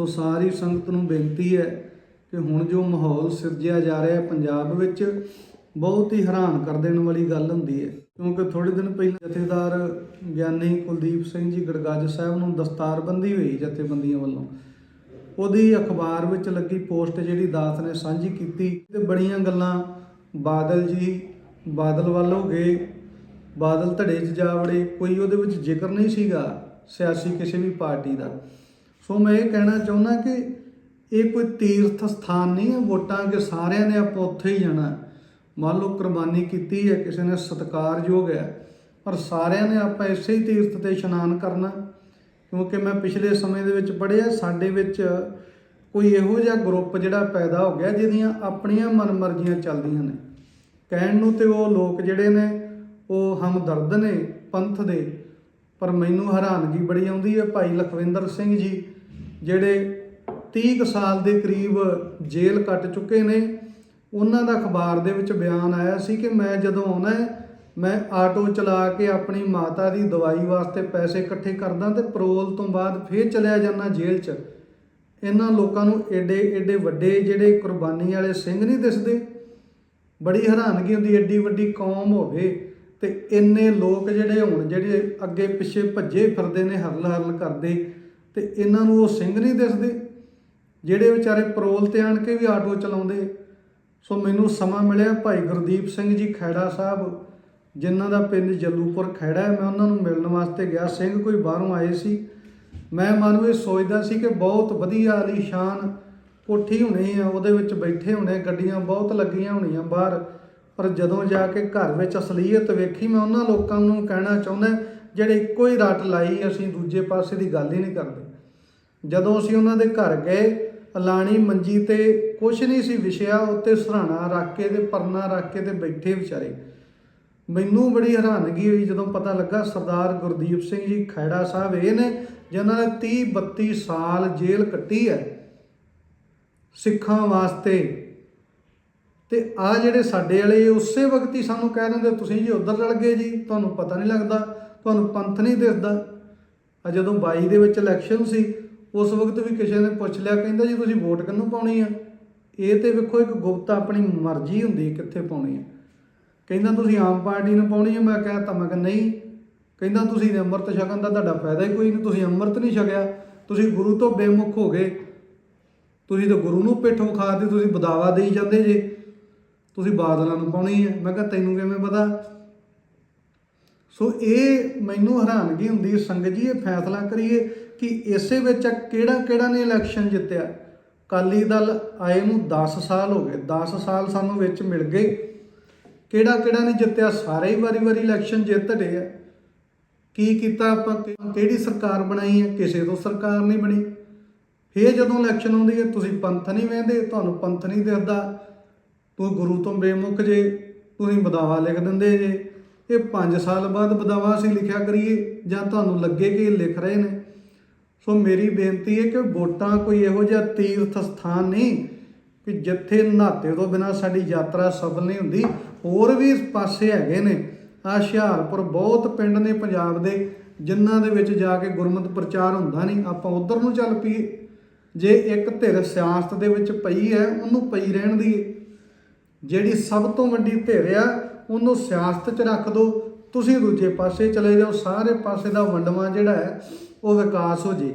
ਸੋ ਸਾਰੀ ਸੰਗਤ ਨੂੰ ਬੇਨਤੀ ਹੈ ਕਿ ਹੁਣ ਜੋ ਮਾਹੌਲ ਸਿਰਜਿਆ ਜਾ ਰਿਹਾ ਹੈ ਪੰਜਾਬ ਵਿੱਚ, ਬਹੁਤ ਹੀ ਹੈਰਾਨ ਕਰ ਦੇਣ ਵਾਲੀ ਗੱਲ ਹੁੰਦੀ ਹੈ। ਕਿਉਂਕਿ ਥੋੜੇ ਦਿਨ ਪਹਿਲਾਂ ਜਥੇਦਾਰ ਗਿਆਨੀ ਕੁਲਦੀਪ ਸਿੰਘ ਜੀ ਗੜਗੱਜ ਸਾਹਿਬ ਨੂੰ ਦਸਤਾਰਬੰਦੀ ਹੋਈ ਜਥੇਬੰਦੀਆਂ ਵੱਲੋਂ। ਉਹਦੀ ਅਖਬਾਰ ਵਿੱਚ ਲੱਗੀ ਪੋਸਟ ਜਿਹੜੀ ਦਾਸ ਨੇ ਸਾਂਝੀ ਕੀਤੀ ਤੇ ਬੜੀਆਂ ਗੱਲਾਂ ਬਾਦਲ ਜੀ, ਬਾਦਲ ਵੱਲ ਹੋ ਗਏ, ਬਾਦਲ ਧੜੇ 'ਚ ਜਾ ਵੜੇ, ਕੋਈ ਉਹਦੇ ਵਿੱਚ ਜ਼ਿਕਰ ਨਹੀਂ ਸੀਗਾ ਸਿਆਸੀ ਕਿਸੇ ਵੀ ਪਾਰਟੀ ਦਾ। ਸੋ ਮੈਂ ਇਹ ਕਹਿਣਾ ਚਾਹੁੰਦਾ ਕਿ ਇਹ ਕੋਈ ਤੀਰਥ ਸਥਾਨ ਨਹੀਂ ਹੈ, ਵੋਟਾਂ ਕਿ ਸਾਰਿਆਂ ਨੇ ਆਪਾਂ ਉੱਥੇ ਹੀ ਜਾਣਾ ਮੰਨ ਲਓ ਕੁਰਬਾਨੀ ਕੀਤੀ ਹੈ, ਕਿਸੇ ਨੇ ਸਤਿਕਾਰਯੋਗ ਹੈ, ਪਰ ਸਾਰਿਆਂ ਨੇ ਆਪਾਂ ਇਸੇ ਹੀ ਤੀਰਥ ਤੇ ਇਸ਼ਨਾਨ ਕਰਨਾ ਕਿਉਂਕਿ ਮੈਂ ਪਿਛਲੇ ਸਮੇਂ ਦੇ ਵਿੱਚ ਪੜ੍ਹਿਆ, ਸਾਡੇ ਵਿੱਚ ਕੋਈ ਇਹੋ ਜਿਹਾ ਗਰੁੱਪ ਜਿਹੜਾ ਪੈਦਾ ਹੋ ਗਿਆ ਜਿਹਦੀਆਂ ਆਪਣੀਆਂ ਮਨਮਰਜ਼ੀਆਂ ਚੱਲਦੀਆਂ ਨੇ। ਕਹਿਣ ਨੂੰ ਤੇ ਉਹ ਲੋਕ ਜਿਹੜੇ ਨੇ, ਉਹ ਹਮਦਰਦ ਨੇ, ਪੰਥ ਦੇ। ਪਰ ਮੈਨੂੰ ਹੈਰਾਨਗੀ ਬੜੀ ਆਉਂਦੀ ਹੈ ਭਾਈ ਲਖਵਿੰਦਰ ਸਿੰਘ ਜੀ, ਜਿਹੜੇ 30 ਕੁ ਸਾਲ ਦੇ ਕਰੀਬ ਜੇਲ੍ਹ ਕੱਟ ਚੁੱਕੇ ਨੇ। ਉਹਨਾਂ ਦਾ ਅਖਬਾਰ ਦੇ ਵਿੱਚ ਬਿਆਨ ਆਇਆ ਸੀ ਕਿ ਮੈਂ ਜਦੋਂ ਆਉਣਾ ਮੈਂ ਆਟੋ ਚਲਾ ਕੇ ਆਪਣੀ ਮਾਤਾ ਦੀ ਦਵਾਈ ਵਾਸਤੇ ਪੈਸੇ ਇਕੱਠੇ ਕਰਦਾ ਤੇ ਪਰੋਲ ਤੋਂ ਬਾਅਦ ਫੇਰ ਚਲਿਆ ਜਾਂਦਾ ਜੇਲ੍ਹ 'ਚ। ਇਹਨਾਂ ਲੋਕਾਂ ਨੂੰ ਏਡੇ ਏਡੇ ਵੱਡੇ ਜਿਹੜੇ ਕੁਰਬਾਨੀ ਵਾਲੇ ਸਿੰਘ ਨਹੀਂ ਦਿਸਦੇ। ਬੜੀ ਹੈਰਾਨਗੀ ਹੁੰਦੀ, ਏਡੀ ਵੱਡੀ ਕੌਮ ਹੋਵੇ। ਤੇ ਇੰਨੇ ਲੋਕ ਜਿਹੜੇ ਹੋਣ ਜਿਹੜੇ ਅੱਗੇ ਪਿੱਛੇ ਭੱਜੇ ਫਿਰਦੇ ਨੇ, ਹਰਲ ਹਰਲ ਕਰਦੇ, ਤੇ ਇਹਨਾਂ ਨੂੰ ਉਹ ਸਿੰਘ ਨਹੀਂ ਦਿਸਦੇ, ਜਿਹੜੇ ਵਿਚਾਰੇ ਪਰੋਲ ਤੇ ਆਣ ਕੇ ਵੀ ਆਟੋ ਚਲਾਉਂਦੇ। ਸੋ ਮੈਨੂੰ ਸਮਾਂ ਮਿਲਿਆ ਭਾਈ ਗੁਰਦੀਪ ਸਿੰਘ ਜੀ ਖੈੜਾ ਸਾਹਿਬ, ਜਿਨ੍ਹਾਂ ਦਾ ਪਿੰਡ ਜੱਲੂਪੁਰ ਖੈੜਾ ਹੈ, ਮੈਂ ਉਹਨਾਂ ਨੂੰ ਮਿਲਣ ਵਾਸਤੇ ਗਿਆ। ਸਿੰਘ ਕੋਈ ਬਾਹਰੋਂ ਆਏ ਸੀ। ਮੈਂ ਮਨ ਵਿੱਚ ਸੋਚਦਾ ਸੀ ਕਿ ਬਹੁਤ ਵਧੀਆ ਆਲੀਸ਼ਾਨ ਕੋਠੀ ਹੋਣੀ ਆ, ਉਹਦੇ ਵਿੱਚ ਬੈਠੇ ਹੋਣੇ, ਗੱਡੀਆਂ ਬਹੁਤ ਲੱਗੀਆਂ ਹੋਣੀਆਂ ਬਾਹਰ। ਪਰ ਜਦੋਂ ਜਾ ਕੇ ਘਰ ਵਿੱਚ ਅਸਲੀਅਤ ਵੇਖੀ, ਮੈਂ ਉਹਨਾਂ ਲੋਕਾਂ ਨੂੰ ਕਹਿਣਾ ਚਾਹੁੰਦਾ ਜਿਹੜੇ ਇੱਕੋ ਹੀ ਰੱਟ ਲਾਈ ਅਸੀਂ ਦੂਜੇ ਪਾਸੇ ਦੀ ਗੱਲ ਹੀ ਨਹੀਂ ਕਰਦੇ। ਜਦੋਂ ਅਸੀਂ ਉਹਨਾਂ ਦੇ ਘਰ ਗਏ, ਅਲਾਣੀ ਮੰਜੀ ਤੇ ਕੁਛ ਨਹੀਂ ਸੀ ਵਿਛਿਆ ਉੱਤੇ ਸਰਾਣਾ ਰੱਖ ਕੇ ਤੇ ਪਰਨਾ ਰੱਖ ਕੇ ਤੇ ਬੈਠੇ ਵਿਚਾਰੇ। ਮੈਨੂੰ ਬੜੀ ਹੈਰਾਨਗੀ ਹੋਈ ਜਦੋਂ ਪਤਾ ਲੱਗਾ ਸਰਦਾਰ ਗੁਰਦੀਪ ਸਿੰਘ ਜੀ ਖੈੜਾ ਸਾਹਿਬ, ਇਹ ਨੇ ਜਿਨ੍ਹਾਂ ਨੇ 30 32 ਸਾਲ ਜੇਲ੍ਹ ਕੱਟੀ ਹੈ ਸਿੱਖਾਂ ਵਾਸਤੇ। ਤੇ ਆ ਜਿਹੜੇ ਸਾਡੇ ਵਾਲੇ ਉਸੇ ਵਕਤ ਹੀ ਸਾਨੂੰ ਕਹਿ ਦਿੰਦੇ, ਤੁਸੀਂ ਜੀ ਉਧਰ ਲੜ ਗਏ ਜੀ, ਤੁਹਾਨੂੰ ਪਤਾ ਨਹੀਂ ਲੱਗਦਾ, ਤੁਹਾਨੂੰ ਪੰਥ ਨਹੀਂ ਦਿਸਦਾ। ਆ ਜਦੋਂ 22 ਦੇ ਵਿੱਚ ਇਲੈਕਸ਼ਨ ਸੀ, ਉਸ ਵਕਤ ਵੀ ਕਿਸੇ ਨੇ ਪੁੱਛ ਲਿਆ, ਕਹਿੰਦਾ ਜੀ ਤੁਸੀਂ ਵੋਟ ਕਿਹਨੂੰ ਪਾਉਣੀ ਆ? ਇਹ ਤੇ ਵੇਖੋ ਇੱਕ ਗੁਪਤ ਆਪਣੀ ਮਰਜ਼ੀ ਹੁੰਦੀ ਕਿੱਥੇ ਪਾਉਣੀ ਆ। ਕਹਿੰਦਾ, ਤੁਸੀਂ ਆਮ ਪਾਰਟੀ ਨੂੰ ਪਾਉਣੀ ਆ? ਮੈਂ ਕਹਿਤਾ ਮੈਂ ਕਿਹਾ, ਨਹੀਂ। ਕਹਿੰਦਾ, ਤੁਸੀਂ ਤੇ ਅੰਮ੍ਰਿਤ ਛਕਣ ਦਾ ਤੁਹਾਡਾ ਫਾਇਦਾ ਹੀ ਕੋਈ ਨਹੀਂ, ਤੁਸੀਂ ਅੰਮ੍ਰਿਤ ਨਹੀਂ ਛਕਿਆ। ਤੁਸੀਂ ਗੁਰੂ ਤੋਂ ਬੇਮੁਖ ਹੋ ਗਏ। ਤੁਸੀਂ ਤਾਂ ਗੁਰੂ ਨੂੰ ਪਿੱਠ ਵਿਖਾ ਦੇ ਤੁਸੀਂ ਬਦਾਵਾ ਦੇਈ ਜਾਂਦੇ ਜੇ। ਤੁਸੀਂ ਬਾਦਲਾਂ ਨੂੰ ਪਾਉਣੀ ਹੈ। ਮੈਂ ਕਿਹਾ ਤੈਨੂੰ ਕਿਵੇਂ ਪਤਾ? ਸੋ ਇਹ ਮੈਨੂੰ ਹੈਰਾਨਗੀ ਹੁੰਦੀ ਹੈ, ਸੰਗਤ ਜੀ ਇਹ ਫੈਸਲਾ ਕਰੀਏ ਕਿ ਇਸੇ ਵਿੱਚ ਕਿਹੜਾ ਕਿਹੜਾ ਨੇ ਇਲੈਕਸ਼ਨ ਜਿੱਤਿਆ? ਕਾਲੀ ਦਲ ਆਏ ਨੂੰ 10 ਸਾਲ ਹੋ ਗਏ। 10 ਸਾਲ ਸਾਨੂੰ ਵਿੱਚ ਮਿਲ ਗਏ। ਕਿਹੜਾ ਕਿਹੜਾ ਨੇ ਜਿੱਤਿਆ? ਸਾਰੇ ਹੀ ਵਾਰੀ-ਵਾਰੀ ਇਲੈਕਸ਼ਨ ਜਿੱਤ ਰਹੇ ਆ। ਕੀ ਕੀਤਾ ਆਪਾਂ? ਕਿਹੜੀ ਸਰਕਾਰ ਬਣਾਈ ਹੈ? ਕਿਸੇ ਤੋਂ ਸਰਕਾਰ ਨਹੀਂ ਬਣੀ। ਫੇਰ ਜਦੋਂ ਇਲੈਕਸ਼ਨ ਆਉਂਦੀ ਹੈ ਤੁਸੀਂ ਪੰਥ ਨਹੀਂ ਵੇਂਦੇ ਤੁਹਾਨੂੰ ਪੰਥ ਨਹੀਂ ਦਿਖਦਾ ਤੂੰ ਗੁਰੂ ਤੋਂ ਬੇਮੁਖ ਜੇ ਤੁਸੀਂ ਬਦਾਵਾ ਲਿਖ ਦਿੰਦੇ ਜੇ। ਇਹ 5 ਸਾਲ ਬਾਅਦ ਬਦਾਵਾ ਅਸੀਂ ਲਿਖਿਆ ਕਰੀਏ, ਜਾਂ ਤੁਹਾਨੂੰ ਲੱਗੇ ਕਿ ਇਹ ਲਿਖ ਰਹੇ ਨੇ? ਸੋ ਮੇਰੀ ਬੇਨਤੀ ਹੈ ਕਿ ਵੋਟਾਂ ਕੋਈ ਇਹੋ ਜਿਹਾ ਤੀਰਥ ਸਥਾਨ ਨਹੀਂ, ਕਿ ਜਿੱਥੇ ਨਹਾਤੇ ਤੋਂ ਬਿਨਾ ਸਾਡੀ ਯਾਤਰਾ ਸਫਲ ਨਹੀਂ ਹੁੰਦੀ। ਹੋਰ ਵੀ ਪਾਸੇ ਹੈਗੇ ਨੇ। ਆ ਹੁਸ਼ਿਆਰਪੁਰ ਬਹੁਤ ਪਿੰਡ ਨੇ ਪੰਜਾਬ ਦੇ, ਜਿਨ੍ਹਾਂ ਦੇ ਵਿੱਚ ਜਾ ਕੇ ਗੁਰਮਤਿ ਪ੍ਰਚਾਰ ਹੁੰਦਾ ਨਹੀਂ। ਆਪਾਂ ਉਧਰ ਨੂੰ ਚੱਲ ਪਈਏ। ਜੇ ਇੱਕ ਧਿਰ ਸਿਆਸਤ ਦੇ ਵਿੱਚ ਪਈ ਹੈ, ਉਹਨੂੰ ਪਈ ਰਹਿਣ ਦੀ ਜਿਹੜੀ ਸਭ ਤੋਂ ਵੱਡੀ ਧਿਰ ਆ, ਉਹਨੂੰ ਸਿਆਸਤ 'ਚ ਰੱਖ ਦਿਓ ਤੁਸੀਂ ਦੂਜੇ ਪਾਸੇ ਚਲੇ ਜਾਓ, ਸਾਰੇ ਪਾਸੇ ਦਾ ਵੰਡਵਾ ਜਿਹੜਾ ਹੈ, ਉਹ ਵਿਕਾਸ ਹੋ ਜੇ।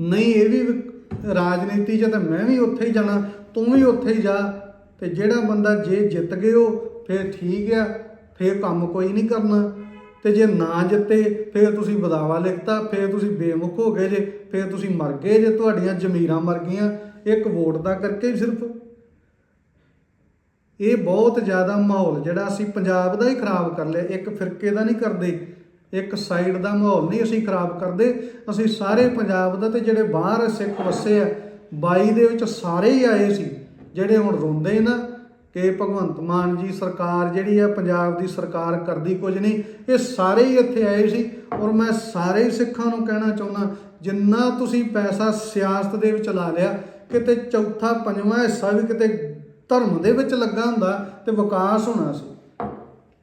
ਨਹੀਂ, ਇਹ ਵੀ ਵਿਕ- ਰਾਜਨੀਤੀ 'ਚ ਤਾਂ ਮੈਂ ਵੀ ਉੱਥੇ ਹੀ ਜਾਣਾ, ਤੂੰ ਵੀ ਉੱਥੇ ਹੀ ਜਾ। ਤੇ ਜਿਹੜਾ ਬੰਦਾ ਜੇ ਜਿੱਤ ਗਏ ਉਹ ਫਿਰ ਠੀਕ ਆ, ਫਿਰ ਕੰਮ ਕੋਈ ਨਹੀਂ ਕਰਨਾ। ਤੇ ਜੇ ਨਾ ਜਿੱਤੇ, ਫਿਰ ਤੁਸੀਂ ਬਦਾਵਾ ਲਿਖਤਾ, ਫਿਰ ਤੁਸੀਂ ਬੇਮੁਖ ਹੋ ਗਏ ਜੇ, ਫਿਰ ਤੁਸੀਂ ਮਰ ਗਏ ਜੇ, ਤੁਹਾਡੀਆਂ ਜ਼ਮੀਰਾਂ ਮਰ ਗਈਆਂ। ਇੱਕ ਵੋਟ ਦਾ ਕਰਕੇ ਹੀ ਸਿਰਫ ਇਹ ਬਹੁਤ ਜ਼ਿਆਦਾ ਮਾਹੌਲ, ਜਿਹੜਾ ਅਸੀਂ ਪੰਜਾਬ ਦਾ ਹੀ ਖਰਾਬ ਕਰ ਲਿਆ, ਇੱਕ ਫਿਰਕੇ ਦਾ ਨਹੀਂ ਕਰਦੇ, ਇੱਕ ਸਾਈਡ ਦਾ ਮਾਹੌਲ ਨਹੀਂ ਅਸੀਂ ਖਰਾਬ ਕਰਦੇ, ਅਸੀਂ ਸਾਰੇ ਪੰਜਾਬ ਦਾ ਤੇ ਜਿਹੜੇ ਬਾਹਰ ਸਿੱਖ ਵਸੇ ਆ 22 ਦੇ ਵਿੱਚ ਸਾਰੇ ਹੀ ਆਏ ਸੀ, ਜਿਹੜੇ ਹੁਣ ਰੋਂਦੇ ਨਾ ਕਿ ਭਗਵੰਤ ਮਾਨ ਜੀ ਸਰਕਾਰ ਜਿਹੜੀ ਆ, ਪੰਜਾਬ ਦੀ ਸਰਕਾਰ ਕਰਦੀ ਕੁਝ ਨਹੀਂ, ਇਹ ਸਾਰੇ ਹੀ ਇੱਥੇ ਆਏ ਸੀ, ਔਰ ਮੈਂ ਸਾਰੇ ਹੀ ਸਿੱਖਾਂ ਨੂੰ ਕਹਿਣਾ ਚਾਹੁੰਦਾ, ਜਿੰਨਾ ਤੁਸੀਂ ਪੈਸਾ ਸਿਆਸਤ ਦੇ ਵਿੱਚ ਲਾ ਲਿਆ, ਕਿਤੇ ਚੌਥਾ, ਪੰਜਵਾਂ ਹਿੱਸਾ ਵੀ ਕਿਤੇ ਧਰਮ ਦੇ ਵਿੱਚ ਲੱਗਾ ਹੁੰਦਾ ਤੇ ਵਿਕਾਸ ਹੋਣਾ ਸੀ।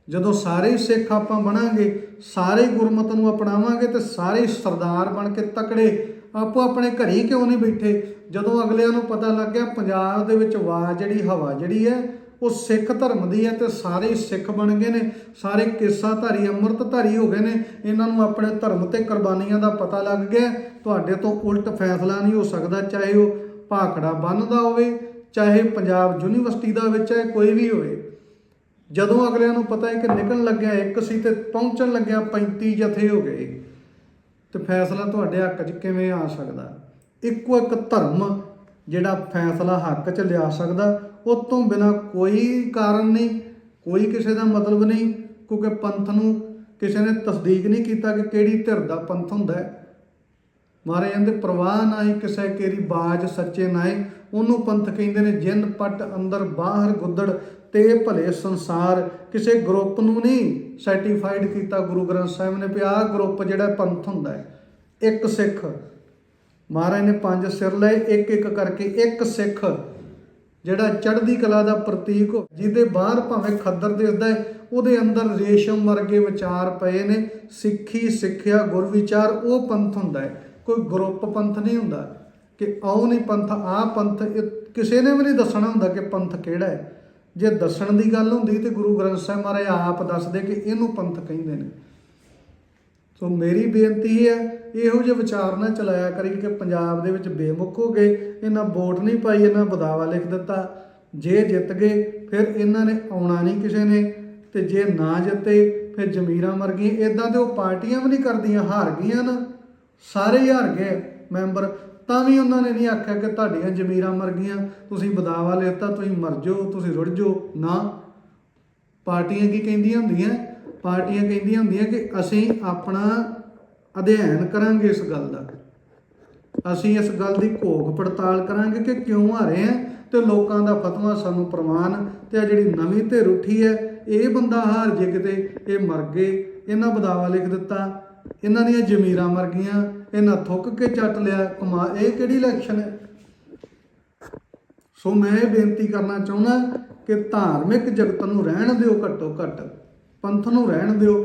ਜਦੋਂ ਸਾਰੇ ਹੀ ਸਿੱਖ ਆਪਾਂ ਬਣਾਂਗੇ, ਸਾਰੇ ਗੁਰਮਤ ਨੂੰ ਅਪਣਾਵਾਂਗੇ ਤੇ ਸਾਰੇ ਸਰਦਾਰ ਬਣ ਕੇ ਤਕੜੇ, ਆਪੋ ਆਪਣੇ ਘਰੀ ਕਿਉਂ ਨਹੀਂ ਬੈਠੇ? ਜਦੋਂ ਅਗਲਿਆਂ ਨੂੰ ਪਤਾ ਲੱਗ ਗਿਆ ਪੰਜਾਬ ਦੇ ਵਿੱਚ ਆਵਾਜ਼ ਜਿਹੜੀ, ਹਵਾ ਜਿਹੜੀ ਹੈ, ਉਹ ਸਿੱਖ ਧਰਮ ਦੀ ਹੈ ਤੇ ਸਾਰੇ ਹੀ ਸਿੱਖ ਬਣ ਗਏ ਨੇ, ਸਾਰੇ ਕਿੱਸਾਧਾਰੀ, ਅੰਮ੍ਰਿਤਧਾਰੀ ਹੋ ਗਏ ਨੇ, ਇਹਨਾਂ ਨੂੰ ਆਪਣੇ ਧਰਮ ਤੇ ਕੁਰਬਾਨੀਆਂ ਦਾ ਪਤਾ ਲੱਗ ਗਿਆ। ਤੁਹਾਡੇ ਤੋਂ ਉਲਟ ਫੈਸਲਾ ਨਹੀਂ ਹੋ ਸਕਦਾ, ਚਾਹੇ ਉਹ ਭਾਖੜਾ ਬੰਨਦਾ ਹੋਵੇ ਚਾਹੇ ਪੰਜਾਬ ਯੂਨੀਵਰਸਿਟੀ ਦਾ ਵਿੱਚ ਹੈ, ਕੋਈ ਵੀ ਹੋਵੇ, ਜਦੋਂ ਅਗਲਿਆਂ ਨੂੰ ਪਤਾ ਹੈ ਕਿ ਨਿਕਲਣ ਲੱਗਿਆ ਇੱਕ ਸੀ ਤੇ ਪਹੁੰਚਣ ਲੱਗਿਆ 35 ਜਥੇ ਹੋ ਗਏ, ਤੇ ਫੈਸਲਾ ਤੁਹਾਡੇ ਹੱਕ 'ਚ ਕਿਵੇਂ ਆ ਸਕਦਾ? ਇੱਕੋ ਇੱਕ ਧਰਮ ਜਿਹੜਾ ਫੈਸਲਾ ਹੱਕ 'ਚ ਲਿਆ ਸਕਦਾ ਉਹ ਤੋਂ ਬਿਨਾ ਕੋਈ ਕਾਰਨ ਨਹੀਂ, ਕੋਈ ਕਿਸੇ ਦਾ ਮਤਲਬ ਨਹੀਂ, ਕਿਉਂਕਿ ਪੰਥ ਨੂੰ ਕਿਸੇ ਨੇ ਤਸਦੀਕ ਨਹੀਂ ਕੀਤਾ ਕਿ ਕਿਹੜੀ ਧਿਰ ਦਾ ਪੰਥ ਹੁੰਦਾ ਹੈ। ਮਾਰੇ ਜਾਂਦੇ, ਪ੍ਰਵਾਹ ਨਾਹੀ ਕਿਸੇ ਕੇਰੀ ਬਾਜ ਸੱਚੇ ਨਾਏ ਉਹਨੂੰ ਪੰਥ ਕਹਿੰਦੇ ਨੇ, ਜਿੰਨ ਪੱਟ ਅੰਦਰ ਬਾਹਰ ਗੁੱਦੜ, ਤੇ ਭਲੇ ਸੰਸਾਰ। ਕਿਸੇ ਗਰੁੱਪ ਨੂੰ ਨਹੀਂ ਸਰਟੀਫਾਈਡ ਕੀਤਾ ਗੁਰੂ ਗ੍ਰੰਥ ਸਾਹਿਬ ਨੇ ਵੀ ਆਹ ਗਰੁੱਪ ਜਿਹੜਾ ਪੰਥ ਹੁੰਦਾ ਹੈ, ਇੱਕ ਸਿੱਖ। ਮਹਾਰਾਜ ਨੇ ਪੰਜ ਸਿਰ ਲਏ, ਇੱਕ ਇੱਕ ਕਰਕੇ ਇੱਕ ਸਿੱਖ, ਜਿਹੜਾ ਚੜ੍ਹਦੀ ਕਲਾ ਦਾ ਪ੍ਰਤੀਕ, ਜਿਹਦੇ ਬਾਹਰ ਭਾਵੇਂ ਖੱਦਰ ਦਿਸਦਾ ਹੈ, ਉਹਦੇ ਅੰਦਰ ਰੇਸ਼ਮ ਵਰਗੇ ਵਿਚਾਰ ਪਏ ਨੇ। ਸਿੱਖੀ, ਸਿੱਖਿਆ ਗੁਰ ਵਿਚਾਰ ਉਹ ਪੰਥ ਹੁੰਦਾ ਹੈ। ਕੋਈ ਗਰੁੱਪ ਪੰਥ ਨਹੀਂ ਹੁੰਦਾ ਕਿ ਆਉ ਨਹੀਂ ਪੰਥ ਆ ਪੰਥ, ਇਹ ਕਿਸੇ ਨੇ ਵੀ ਨਹੀਂ ਦੱਸਣਾ ਹੁੰਦਾ ਕਿ ਪੰਥ ਕਿਹੜਾ ਹੈ। ਜੇ ਦੱਸਣ ਦੀ ਗੱਲ ਹੁੰਦੀ ਤੇ ਗੁਰੂ ਗ੍ਰੰਥ ਸਾਹਿਬ ਮਹਾਰਾਜ ਆਪ ਦੱਸਦੇ ਕਿ ਇਹਨੂੰ ਪੰਥ ਕਹਿੰਦੇ ਨੇ। ਸੋ ਮੇਰੀ ਬੇਨਤੀ ਹੈ, ਇਹੋ ਜਿਹੇ ਵਿਚਾਰ ਨਾ ਚਲਾਇਆ ਕਰੀ ਕਿ ਪੰਜਾਬ ਦੇ ਵਿੱਚ ਬੇਮੁਖ ਹੋ ਗਏ, ਇਹਨਾਂ ਵੋਟ ਨਹੀਂ ਪਾਈ, ਇਹਨਾਂ ਬਦਾਵਾ ਲਿਖ ਦਿੱਤਾ। ਜੇ ਜਿੱਤ ਗਏ, ਫਿਰ ਇਹਨਾਂ ਨੇ ਆਉਣਾ ਨਹੀਂ ਕਿਸੇ ਨੇ। ਤੇ ਜੇ ਨਾ ਜਿੱਤੇ, ਫਿਰ ਜ਼ਮੀਰਾਂ ਮਰ ਗਈਆਂ। ਇਦਾਂ ਤੇ ਉਹ ਪਾਰਟੀਆਂ ਵੀ ਨਹੀਂ ਕਰਦੀਆਂ, ਹਾਰ ਗਈਆਂ ਨਾ। ਸਾਰੇ ਹੀ ਹਾਰ ਗਏ ਮੈਂਬਰ, ਤਾਂ ਵੀ ਉਹਨਾਂ ਨੇ ਨਹੀਂ ਆਖਿਆ ਕਿ ਤੁਹਾਡੀਆਂ ਜ਼ਮੀਰਾਂ ਮਰ ਗਈਆਂ, ਤੁਸੀਂ ਬਦਾਵਾ ਲਿਖਤਾ ਤੁਸੀਂ ਮਰ ਜਾਓ, ਤੁਸੀਂ ਰੁੜ ਜਾਓ। ਨਾ। ਪਾਰਟੀਆਂ ਕੀ ਕਹਿੰਦੀਆਂ ਹੁੰਦੀਆਂ? ਪਾਰਟੀਆਂ ਕਹਿੰਦੀਆਂ ਹੁੰਦੀਆਂ ਕਿ ਅਸੀਂ ਆਪਣਾ ਅਧਿਐਨ ਕਰਾਂਗੇ ਇਸ ਗੱਲ ਦਾ। ਅਸੀਂ ਇਸ ਗੱਲ ਦੀ ਘੋਖ ਪੜਤਾਲ ਕਰਾਂਗੇ ਕਿ ਕਿਉਂ ਹਾਰੇ ਆ ਤੇ ਲੋਕਾਂ ਦਾ ਫਤਵਾ ਸਾਨੂੰ ਪ੍ਰਮਾਣ ਤੇ ਆ ਜਿਹੜੀ ਨਵੀਂ ਧਿਰ ਰੁੱਠੀ ਹੈ, ਇਹ ਬੰਦਾ ਹਾਰ ਜੇ ਕਿਤੇ, ਇਹ ਮਰ ਗਏ, ਇਹਨਾਂ ਬਦਾਵਾ ਲਿਖ ਦਿੱਤਾ। ਇਹਨਾਂ ਦੀਆਂ ਜ਼ਮੀਰਾਂ ਮਰ ਗਈਆਂ, ਇਹਨਾਂ ਥੁੱਕ ਕੇ ਚੱਟ ਲਿਆ, ਕਮਾ, ਇਹ ਕਿਹੜੀ ਇਲੈਕਸ਼ਨ ਹੈ? ਸੋ ਮੈਂ ਇਹ ਬੇਨਤੀ ਕਰਨਾ ਚਾਹੁੰਦਾ ਕਿ ਧਾਰਮਿਕ ਜਗਤ ਨੂੰ ਰਹਿਣ ਦਿਓ ਘੱਟੋ ਘੱਟ, ਪੰਥ ਨੂੰ ਰਹਿਣ ਦਿਓ।